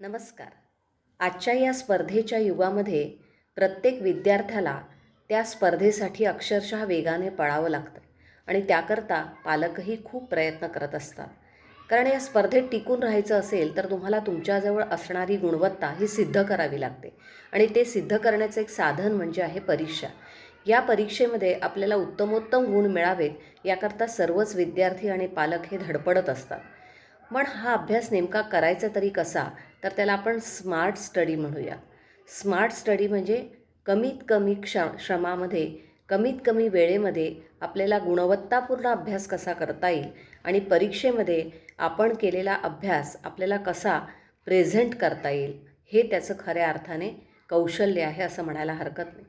नमस्कार. आजच्या या स्पर्धेच्या युगामध्ये प्रत्येक विद्यार्थ्याला त्या स्पर्धेसाठी अक्षरशः वेगाने पळावं लागतं आणि त्याकरता पालकही खूप प्रयत्न करत असतात. कारण या स्पर्धेत टिकून राहायचं असेल तर तुम्हाला तुमच्याजवळ असणारी गुणवत्ता ही सिद्ध करावी लागते आणि ते सिद्ध करण्याचं एक साधन म्हणजे आहे परीक्षा. या परीक्षेमध्ये आपल्याला उत्तमोत्तम गुण मिळावेत याकरता सर्वच विद्यार्थी आणि पालक हे धडपडत असतात. पण हा अभ्यास नेमका करायचा तरी कसा तर त्याला आपण स्मार्ट स्टडी म्हणूया. स्मार्ट स्टडी म्हणजे कमीत कमी क्ष श्रमामध्ये कमीत कमी वेळेमध्ये आपल्याला गुणवत्तापूर्ण अभ्यास कसा करता येईल आणि परीक्षेमध्ये आपण केलेला अभ्यास आपल्याला कसा प्रेझेंट करता येईल हे त्याचं खऱ्या अर्थाने कौशल्य आहे असं म्हणायला हरकत नाही.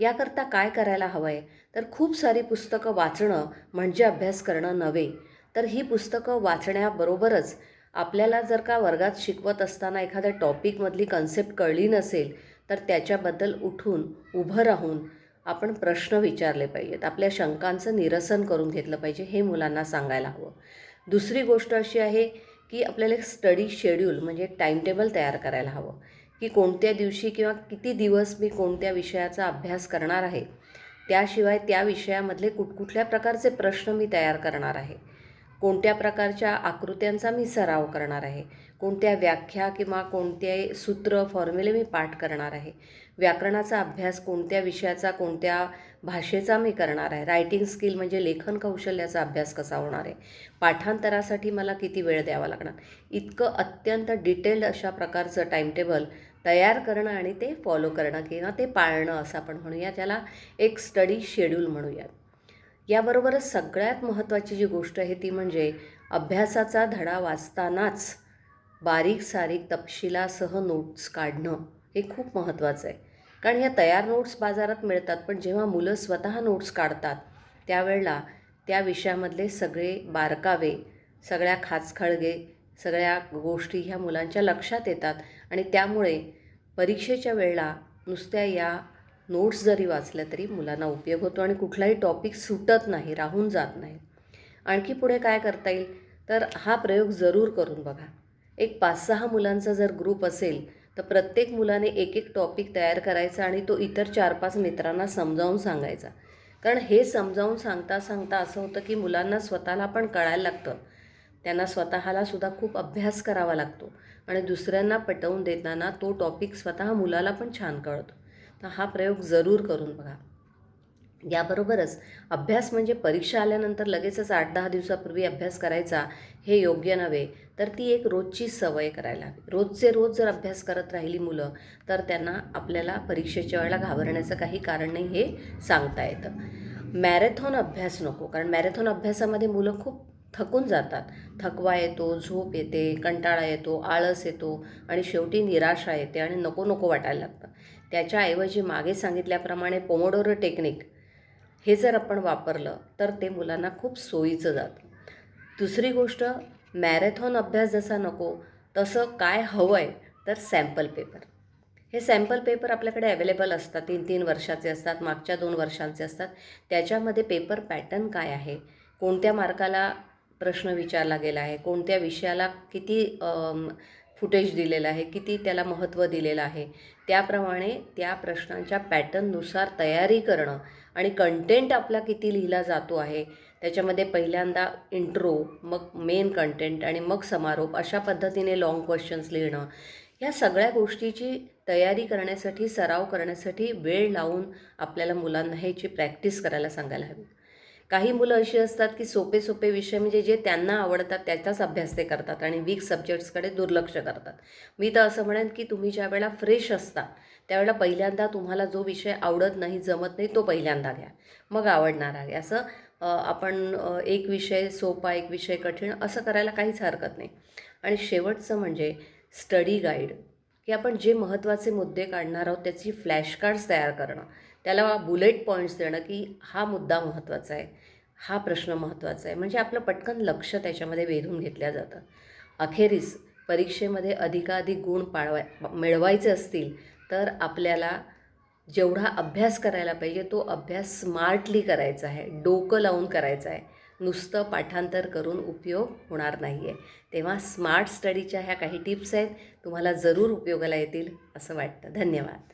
याकरता काय करायला हवं आहे तर खूप सारी पुस्तकं वाचणं म्हणजे अभ्यास करणं नव्हे. तर ही पुस्तकं वाचण्याबरोबरच आपल्याला जर का वर्गात शिकवत असताना एखाद्या टॉपिकमधली कन्सेप्ट कळली नसेल तर त्याच्याबद्दल उठून उभं राहून आपण प्रश्न विचारले पाहिजेत. आपल्या शंकांचं निरसन करून घेतलं पाहिजे हे मुलांना सांगायला हवं. दुसरी गोष्ट अशी आहे की आपल्याला एक स्टडी शेड्यूल म्हणजे एक टाईमटेबल तयार करायला हवं. की कोणत्या दिवशी किंवा किती दिवस मी कोणत्या विषयाचा अभ्यास करणार आहे त्याशिवाय त्या विषयामधले कुठकुठल्या प्रकारचे प्रश्न मी तयार करणार आहे. कोणत्या प्रकारच्या आकृत्यांचा मी सराव करणार आहे? कोणत्या व्याख्या किंवा कोणते सूत्र फॉर्म्युले मी पाठ करणार आहे? व्याकरणाचा अभ्यास कोणत्या विषयाचा कोणत्या भाषेचा मी करणार आहे? रायटिंग स्किल म्हणजे लेखन कौशल्याचा अभ्यास कसा होणार आहे? पाठांतरासाठी मला किती वेळ द्यावा लागणार? इतकं अत्यंत डिटेल्ड अशा प्रकारचं टाईमटेबल तयार करणं आणि ते फॉलो करणं किंवा ते पाळणं असं आपण म्हणूया. त्याला एक स्टडी शेड्यूल म्हणूयात. याबरोबरच सगळ्यात महत्त्वाची जी गोष्ट आहे ती म्हणजे अभ्यासाचा धडा वाचतानाच बारीक सारीक तपशिलासह नोट्स काढणं हे खूप महत्त्वाचं आहे. कारण ह्या तयार नोट्स बाजारात मिळतात पण जेव्हा मुलं स्वतः नोट्स काढतात त्यावेळेला त्या विषयामधले सगळे बारकावे सगळ्या खाचखळगे सगळ्या गोष्टी ह्या मुलांच्या लक्षात येतात आणि त्यामुळे परीक्षेच्या वेळेला नुसत्या या नोट्स जरी वाचल्या तरी मुलांना उपयोग होतो आणि कुठलाही टॉपिक सुटत नाही राहून जात नाही. आणखी पुढे काय करता येईल? तर हा प्रयोग जरूर करून बघा. एक पाच सहा मुलांचा जर ग्रुप असेल तर प्रत्येक मुलाने एक एक टॉपिक तयार करायचा आणि तो इतर चार पाच मित्रांना समजावून सांगायचा. कारण हे समजावून सांगता सांगता असं होतं की मुलांना स्वतःला पण कळायला लागतं. त्यांना स्वतःला सुद्धा खूप अभ्यास करावा लागतो. आणि दुसऱ्यांना पटवून देताना तो टॉपिक स्वतः मुलाला पण छान कळतो. तर हा प्रयोग जरूर करून बघा. याबरोबरच अभ्यास म्हणजे परीक्षा आल्यानंतर लगेचच आठ दहा दिवसापूर्वी अभ्यास करायचा हे योग्य नव्हे तर ती एक रोजची सवय करायला हवी. रोजचे रोज जर अभ्यास करत राहिली मुलं तर त्यांना आपल्याला परीक्षेच्या वेळेला घाबरण्याचं काही कारण नाही हे सांगता येतं. मॅरेथॉन अभ्यास नको कारण मॅरेथॉन अभ्यासामध्ये मुलं खूप थकून जातात. थकवा येतो झोप येते कंटाळा येतो आळस येतो आणि शेवटी निराशा येते आणि नको नको वाटायला लागतं. त्याच्याऐवजी मागे सांगितल्याप्रमाणे पोमोडोरो टेक्निक हे जर आपण वापरलं तर ते मुलांना खूप सोयीचं जातं. दुसरी गोष्ट मॅरेथॉन अभ्यास जसा नको तसं काय हवं आहे तर सॅम्पल पेपर हे सॅम्पल पेपर आपल्याकडे अवेलेबल असतात तीन तीन वर्षाचे असतात मागच्या दोन वर्षांचे असतात. त्याच्यामध्ये पेपर पॅटर्न काय आहे? कोणत्या मार्काला प्रश्न विचारला गेला आहे? कोणत्या विषयाला किती फुटेज दिलेलं आहे किती त्याला महत्त्व दिलेलं आहे. त्याप्रमाणे त्या प्रश्नांच्या पॅटर्ननुसार तयारी करणं आणि कंटेंट आपला किती लिहिला जातो आहे त्याच्यामध्ये पहिल्यांदा इंट्रो मग मेन कंटेंट आणि मग समारोप अशा पद्धतीने लाँग क्वेश्चन्स लिहिणं. ह्या सगळ्या गोष्टीची तयारी करण्यासाठी सराव करण्यासाठी वेळ लावून आपल्याला मुलांना ह्याची प्रॅक्टिस करायला सांगायला हवी. काही मुलं अशी असतात की सोपे सोपे विषय म्हणजे जे त्यांना आवडतात त्याचाच अभ्यास ते करतात आणि वीक सब्जेक्ट्सकडे दुर्लक्ष करतात. मी तर असं म्हणेन की तुम्ही ज्या वेळेला फ्रेश असता त्यावेळेला पहिल्यांदा तुम्हाला जो विषय आवडत नाही जमत नाही तो पहिल्यांदा घ्या. मग आवडणार आहे. असं आपण एक विषय सोपा एक विषय कठीण असं करायला काहीच हरकत नाही. आणि शेवटचं म्हणजे स्टडी गाईड की आपण जे महत्त्वाचे मुद्दे काढणार आहोत त्याची फ्लॅश कार्ड्स तयार करणं. त्याला बुलेट पॉईंट्स देणं की हा मुद्दा महत्त्वाचा आहे हा प्रश्न महत्त्वाचा आहे. म्हणजे आपलं पटकन लक्ष त्याच्यामध्ये वेधून घेतल्या जातं. अखेरीस परीक्षेमध्ये अधिकाधिक गुण पाळवाय मिळवायचे असतील तर आपल्याला जेवढा अभ्यास करायला पाहिजे तो अभ्यास स्मार्टली करायचा आहे. डोकं लावून करायचा आहे. नुसतं पाठांतर करून उपयोग होणार नाही आहे तेव्हा स्मार्ट स्टडीच्या ह्या काही टिप्स आहेत. तुम्हाला जरूर उपयोगाला येतील असं वाटतं. धन्यवाद.